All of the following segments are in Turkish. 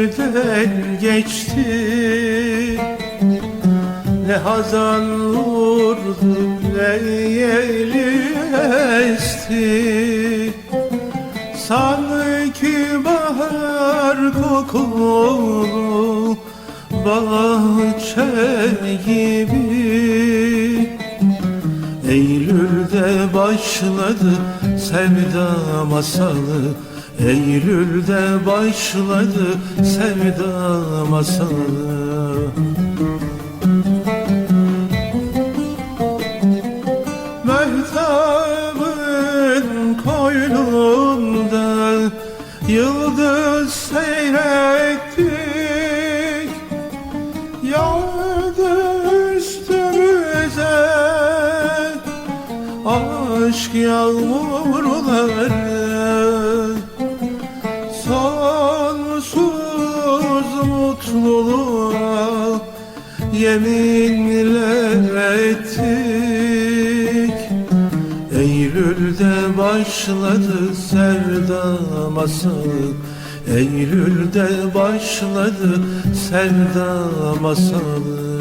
Eylül'den geçti. Ne hazan vurdu ne yeli esti. Sanki bahar kokulu bahçe gibi. Eylül'de başladı sevda masalı Eylül'de başladı sevda masalı. Mehtabın koynunda yıldız seyrettik. Yağdı üstümüze aşk yağmurları mutluluğa yeminler ettik. Eylül'de başladı sevda masalı Eylül'de başladı sevda masalı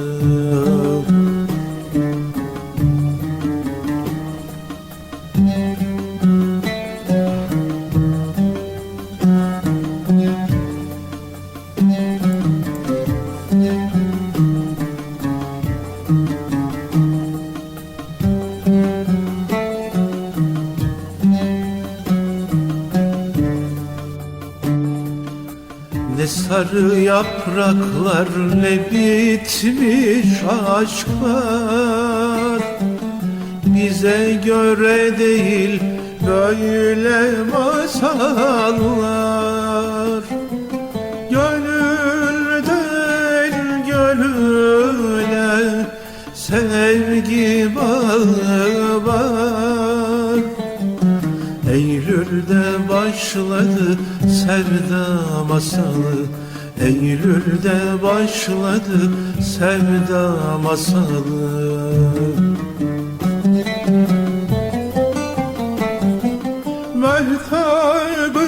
sarı yapraklar ne bitmiş aşklar? Bize göre değil böyle masallar. Gönülden gönüle sevgi bağı var başladı sevda masalı. Eylül'de başladı sevda masalı. Mehtabın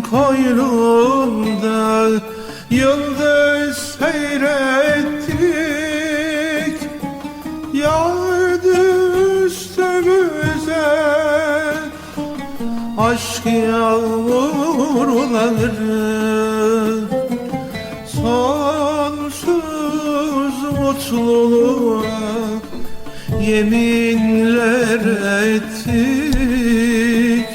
koynunda yıldız seyrettik aşk yağmurları Sonsuz mutluluğa yeminler ettik.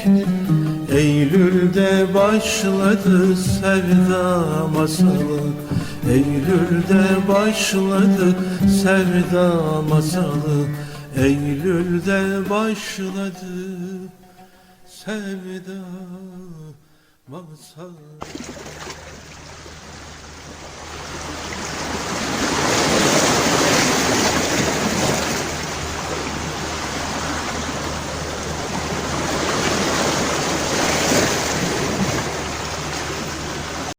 Eylül'de başladı sevda masalı. Eylül'de başladı sevda masalı. Eylül'de başladı sevda masalı